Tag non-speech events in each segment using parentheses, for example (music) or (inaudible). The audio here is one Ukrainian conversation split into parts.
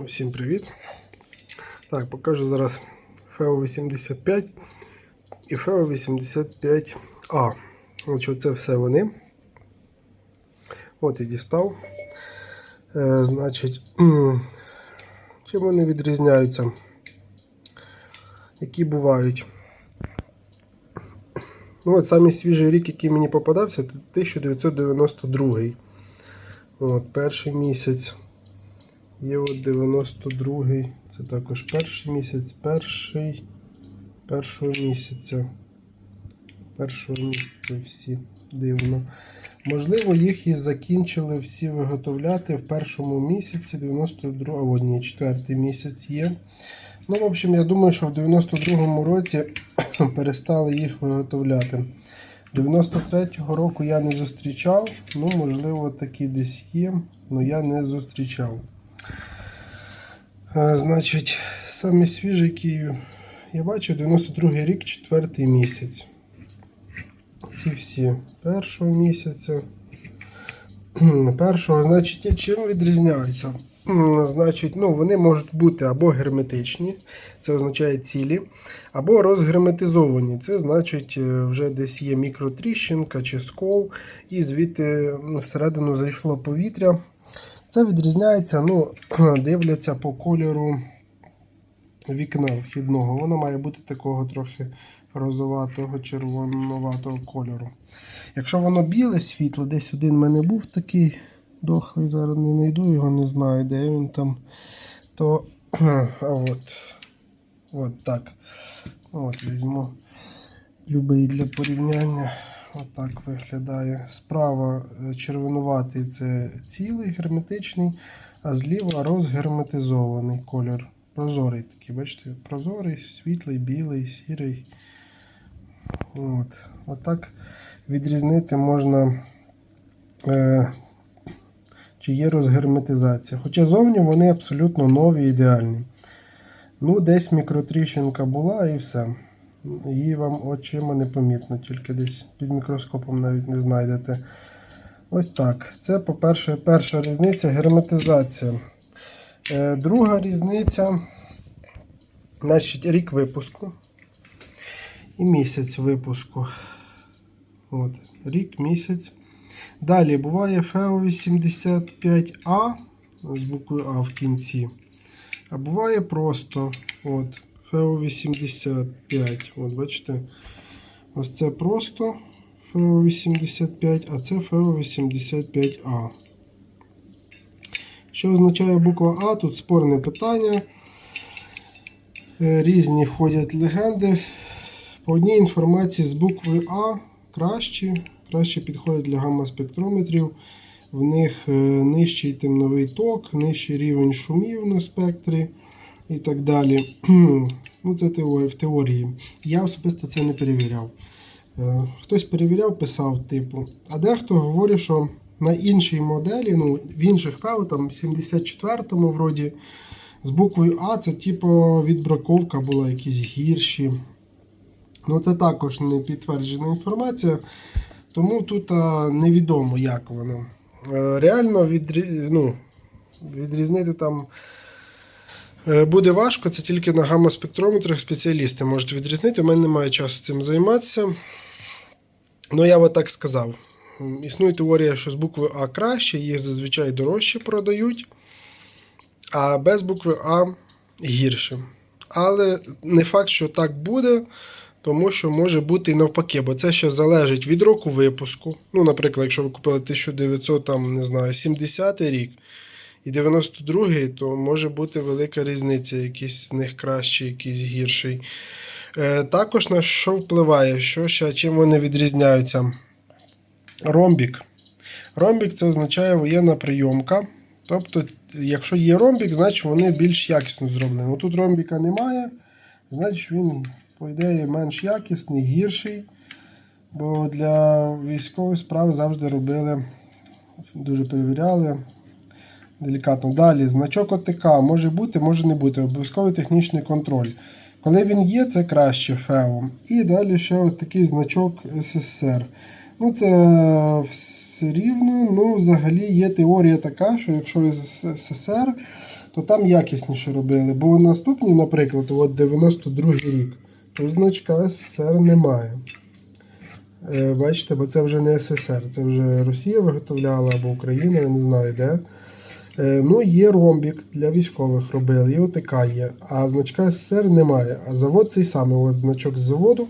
Усім привіт. Так, покажу зараз FEO 85 і FEO 85A. Значить, це все вони. От і дістав. Е, значить, (clears throat) чим вони відрізняються? Які бувають? Ну, от самий свіжий рік, який мені попадався, це 1992. От, перший місяць. Є от 92-й, це також перший місяць, перший першого місяця. Першого місяця всі дивно. Можливо, їх і закінчили всі виготовляти в першому місяці, 92 або ні, четвертий місяць є. Ну, в общем, я думаю, що в 92-му році (clears throat) перестали їх виготовляти. 93-го року я не зустрічав, ну, можливо, такі десь є, але я не зустрічав. Значить, саме свіжий Київ. Я бачу 92-й рік, четвертий місяць. Ці всі першого місяця. Першого, значить, чим відрізняються? Значить, ну, вони можуть бути або герметичні, це означає цілі, або розгерметизовані. Це значить, е, вже десь є мікротріщинка чи скол, і звідти всередину зайшло повітря. Це відрізняється, ну, (clears throat) дивляться по кольору вікна вхідного. Воно має бути такого трохи розоватого, червонуватого кольору. Якщо воно біле світло, десь один в мене був такий дохлий, зараз не знайду його, не знаю, де він там. То (clears throat) а от, от так. От візьму любий для порівняння. Отак виглядає. Справа е, червонуватий це цілий герметичний, а зліва розгерметизований кольор. Прозорий такий, бачите? Прозорий, світлий, білий, сірий. От. Отак відрізнити можна, е, чи є розгерметизація. Хоча зовні вони абсолютно нові, ідеальні. Ну, десь мікротріщинка була і все. Її вам очима не помітно, тільки десь під мікроскопом навіть не знайдете. Ось так. Це, по-перше, перша різниця герметизація. Е, друга різниця, значить, рік випуску і місяць випуску. От, Рік, місяць. Далі буває FEO 85A з буквою А в кінці. А буває просто от, FEO 85. От, бачите? Ось це просто FEO 85, а це FEO 85A. Що означає буква А? Тут спорне питання. Е, Різні входять легенди. По одній інформації з букви А кращі, краще підходять для гамма-спектрометрів. В них е, нижчий темновий ток, нижчий рівень шумів на спектрі і так далі. Ну, Це в теорії. Я особисто це не перевіряв. Е, Хтось перевіряв, писав, типу. А дехто говорить, що на іншій моделі, ну, в інших фео, там 74-му вроді, з буквою А це типу відбраковка була якісь гірші. Ну, це також не підтверджена інформація, тому тут а, невідомо, як воно. Е, Реально відрі... ну, відрізнити там буде важко, це тільки на гамма-спектрометрах спеціалісти можуть відрізнити. У мене немає часу цим займатися. Ну, я так сказав. Існує теорія, що з букви А краще, їх зазвичай дорожче продають, а без букви А гірше. Але не факт, що так буде, тому що може бути і навпаки, бо це ще залежить від року випуску. Ну, наприклад, якщо ви купили 1900, там, не знаю, 70 рік і 92-й, то може бути велика різниця, якийсь з них кращий, якийсь гірший. Е, також на що впливає, що ще, чим вони відрізняються? Ромбік. Ромбік це означає воєнна прийомка. Тобто, якщо є ромбік, значить вони більш якісно зроблені. Ну, тут ромбіка немає, значить він, по ідеї, менш якісний, гірший. Бо для військової справи завжди робили, дуже перевіряли. Делікатно. Далі, значок ОТК може бути, може не бути. Обов'язковий технічний контроль. Коли він є, це краще ФЕО. І далі ще от такий значок СССР. Ну, це все рівно. Ну, взагалі є теорія така, що якщо СССР, то там якісніше робили. Бо наступні, наприклад, от 92 рік, то значка СССР немає. Е, Бачите, бо це вже не СССР, це вже Росія виготовляла або Україна, я не знаю де. Е, Ну, є ромбік для військових робили, і ОТК є. А значка СССР немає. А завод цей самий, от значок з заводу.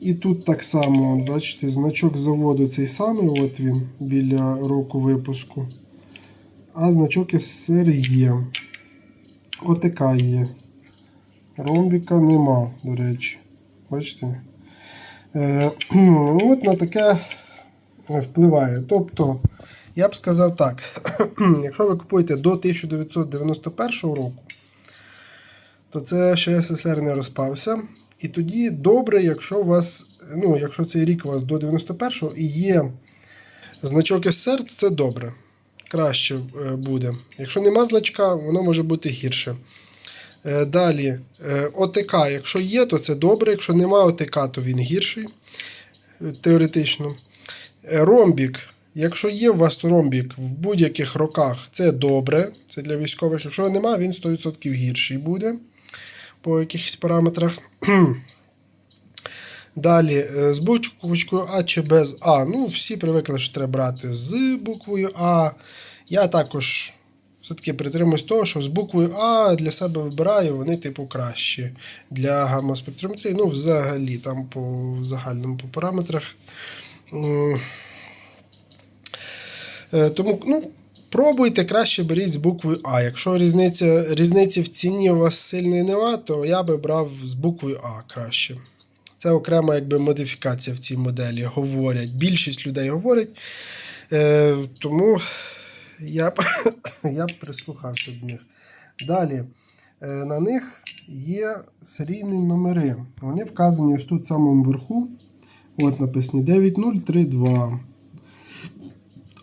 І тут так само, бачите, значок заводу цей самий, от він біля року випуску. А значок СССР є. ОТК є. Ромбіка нема, до речі. Бачите? Е, (clears throat) от на таке впливає. Тобто, я б сказав так: (clears throat) якщо ви купуєте до 1991 року, то це ще СССР не розпався. І тоді добре, якщо у вас, ну, якщо цей рік у вас до 91-го і є значок СССР, то це добре. Краще е, буде. Якщо нема значка, воно може бути гірше. Е, Далі, е, ОТК, якщо є, то це добре. Якщо нема ОТК, то він гірший. Теоретично. Ромбік. Якщо є у вас ромбік в будь-яких роках, це добре. Це для військових. Якщо нема, він 100% гірший буде по якихось параметрах. (clears throat) Далі, е, з буквочкою А чи без А. Ну, всі привикли, що треба брати з буквою А. Я також все-таки притримуюсь того, що з буквою А для себе вибираю, вони, типу, кращі для гамма-спектрометрії. Ну, взагалі, там по загальному по параметрах. Е, Тому, ну, пробуйте, краще беріть з буквою А. Якщо різниця, різниці в ціні у вас сильної нема, то я би брав з буквою А краще. Це окрема якби, модифікація в цій моделі. Говорять. Більшість людей говорять. Е, тому я б, (coughs) я б прислухався до них. Далі. Е, на них є серійні номери. Вони вказані ось тут в самому верху. От написані 9032.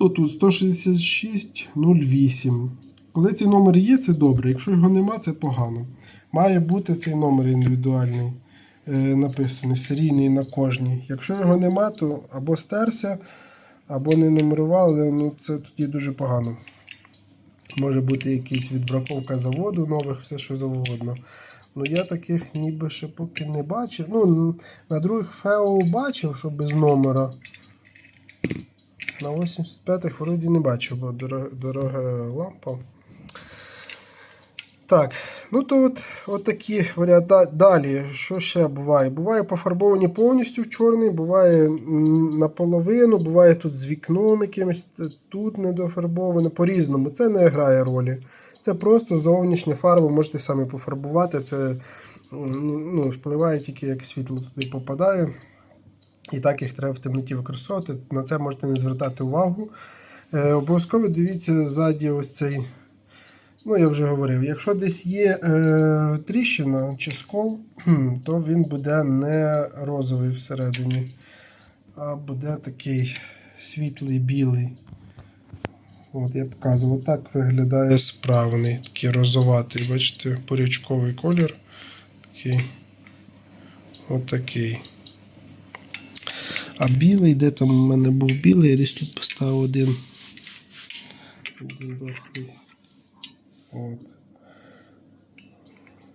Отут 16608. Коли цей номер є, це добре. Якщо його нема, це погано. Має бути цей номер індивідуальний, е, написаний, серійний на кожній. Якщо його нема, то або стерся, або не нумерували, ну це тоді дуже погано. Може бути якась відбраковка заводу нових, все що завгодно. Ну я таких ніби ще поки не бачив. Ну, на других ФЕО бачив, що без номера. На 85-х вроді не бачив, бо дорога, лампа. Так, ну то от, от такі варіанти. Далі, що ще буває? Буває пофарбовані повністю в чорний, буває наполовину, буває тут з вікном якимось, тут недофарбовано, по-різному. Це не грає ролі. Це просто зовнішня фарба, можете самі пофарбувати. Це ну, впливає тільки як світло туди попадає. І так їх треба в темноті використовувати. На це можете не звертати увагу. Е, обов'язково дивіться ззаді ось цей. Ну, я вже говорив, якщо десь є е, тріщина чи скол, то він буде не розовий всередині, а буде такий світлий білий. От я показував, так виглядає справний, такий розоватий, бачите, порячковий колір. Такий. От такий. А білий, де там у мене був білий, я десь тут поставив один. Один дохлий. От.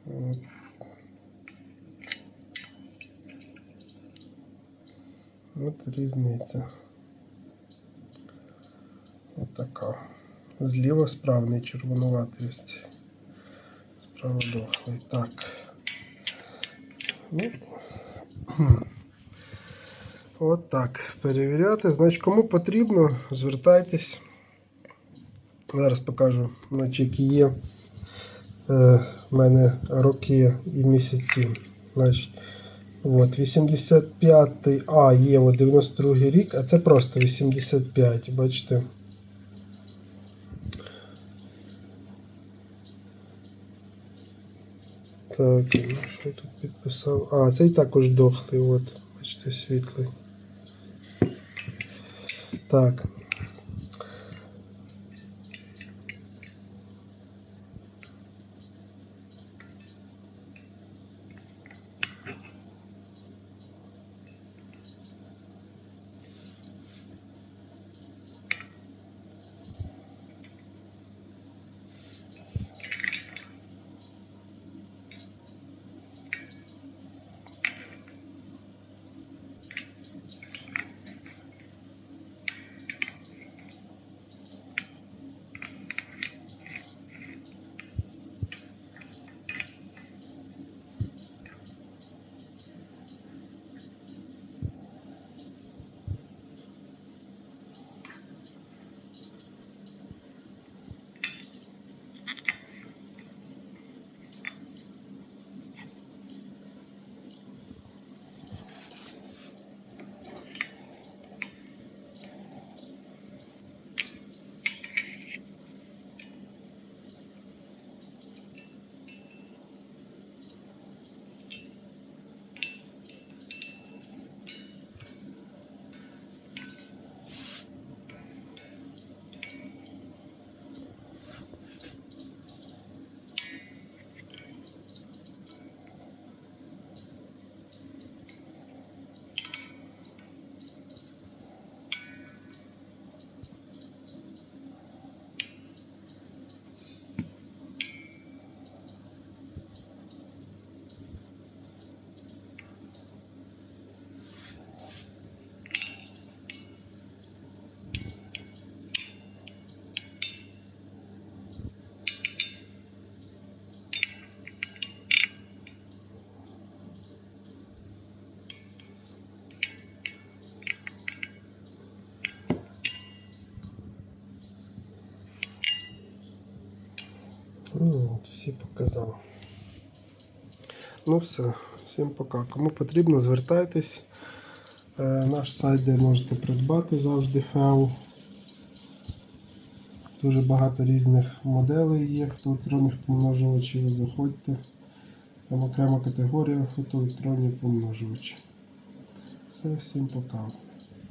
От. От різниця. От така. Зліва справний червонуватий ось цей. Справа дохлий. Так. Ну, От так. Перевіряти. Значить, кому потрібно, звертайтесь. Зараз покажу, значить, є е, в мене роки і місяці. Значить, от, 85 А є от 92 рік, а це просто 85, бачите. Так, що тут підписав? А, цей також дохлий, от, бачите, світлий. Так. Всі показав. Ну все, всім пока. Кому потрібно, звертайтесь. Е, наш сайт, де можете придбати завжди феу. Дуже багато різних моделей є фотоелектронних помножувачів. Заходьте. Там окрема категорія фотоелектронні помножувачі. Все, всім пока.